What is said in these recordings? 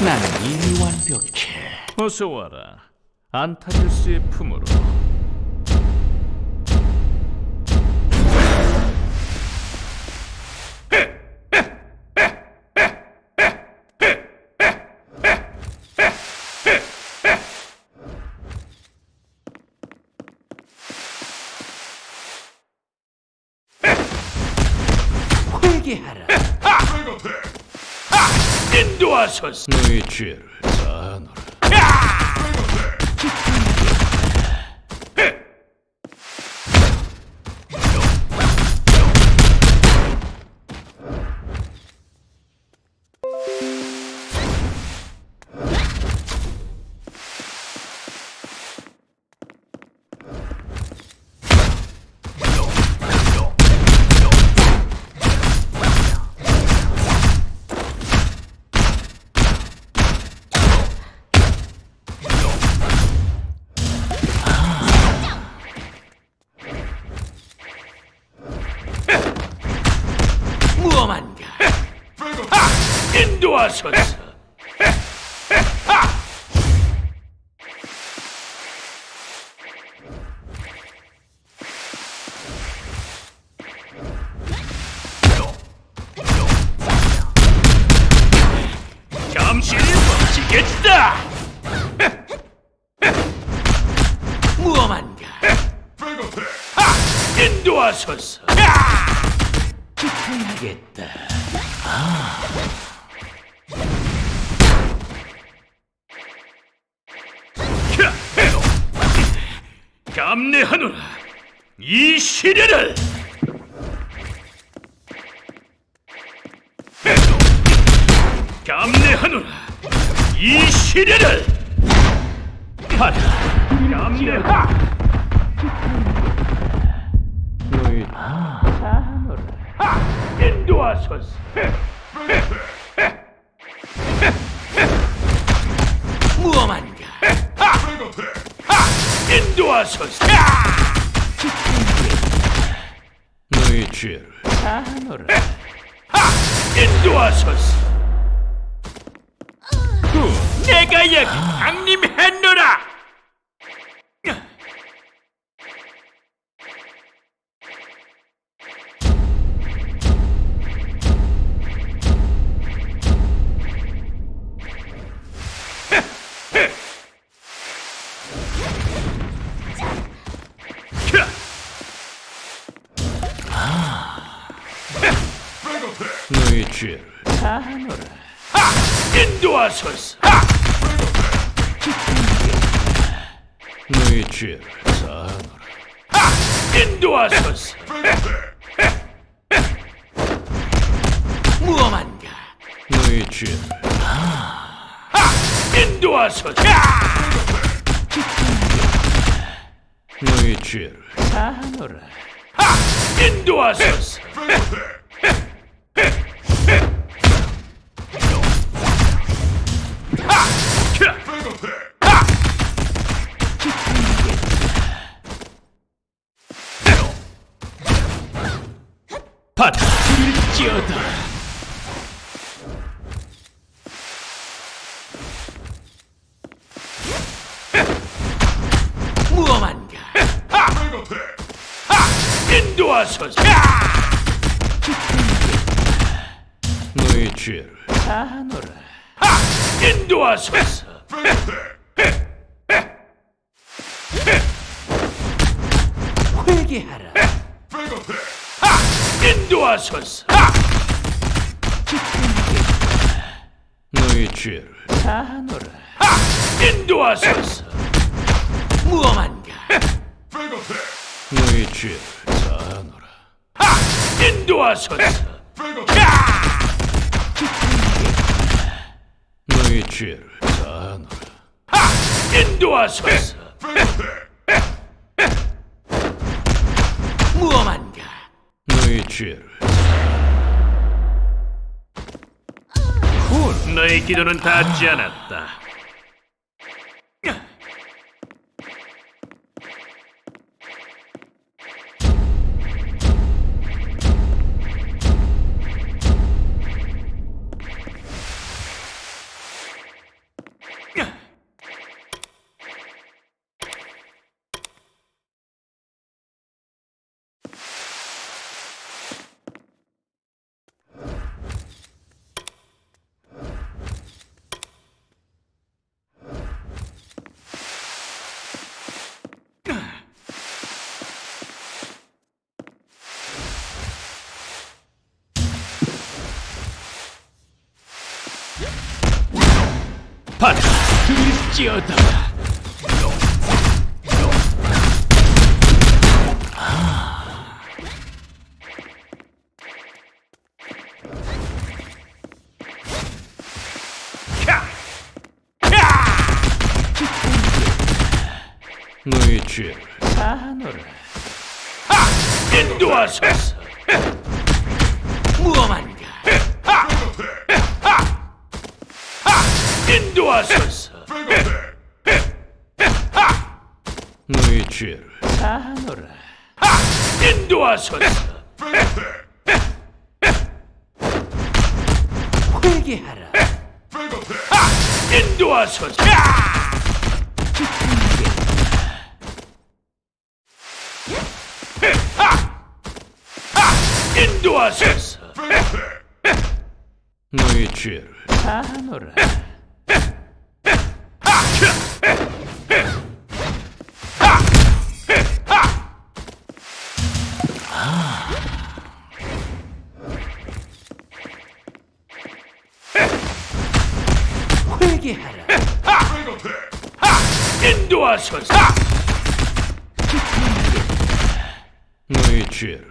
나는 이미 완벽해. 어서 와라. 안타르스의 품으로. 회개하라. 인도하소서. 너의 죄를 마치겠다. 무엄한가? 인도하소서. 기특하겠다. 감내하노라 이 시련을 감내하노라 이 시련을 가라. 감내하 사하노라. 인도하소서 도하소서 너의 죄를 사하노라. 인도하소서 후, 내가 여기 강림했 죄를 사하노라. 인도하소서 너의 죄를 사하노라. 인도하소서 무엄한가? 너의 죄를 인도하소서 너의 죄를 사하노라. 인도하소서 바다 일지어다. 무엄한가? 인도하소서 너의 죄를 사하노라. 인도하소서 회개하라. 인도하소서. 너의 죄를 사하노라. 인도하소서. 무엄한가? 너의 죄를 사하노라. 인도하소서. 너의 죄를 사하노라. 인도하소서. 무엄한가? 죄를. 후, 너의 기도는 닿지 않았다 바다 들지어다 너희 죄를 사하노라 인도하소서. 무엄한가 인도하소서. 너희 죄를 사하노라 인도하소서. 회개하라 인도하소서. 인도하소서. 너희 죄를 사하노라 회개하라. 인도하소서. 죄를.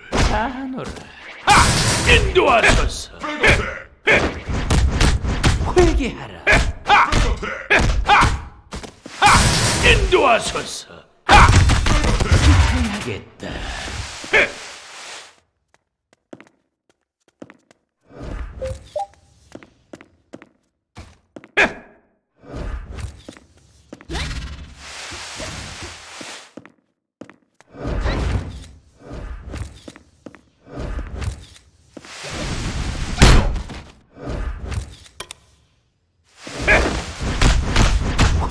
회개하라 인도하소서. 하겠다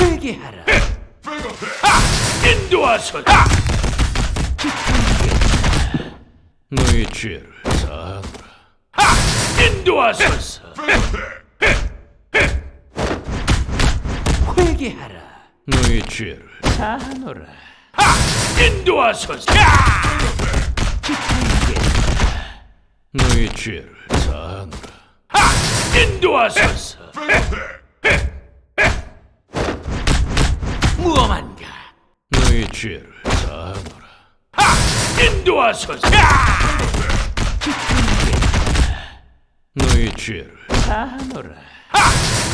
회개하라 인도하소서. 너희 죄를 사하노라. 인도하소서. 회개하라. 너희 죄를 사하노라. 인도하소서. 너희 죄를 사하노라. 인도하소서. 죄를 사하노라. 인도하소서. 너희 죄를 사하노라.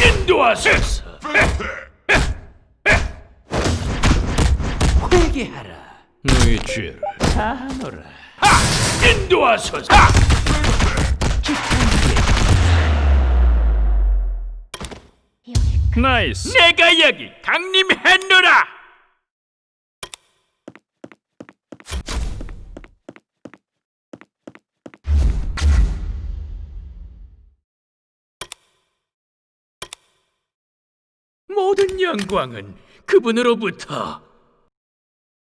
인도하소서. 회개하라! 너희 죄를 사하노라! 인도하소서. 나이스! 내가 여기 강림했노라. 모든 영광은 그분으로부터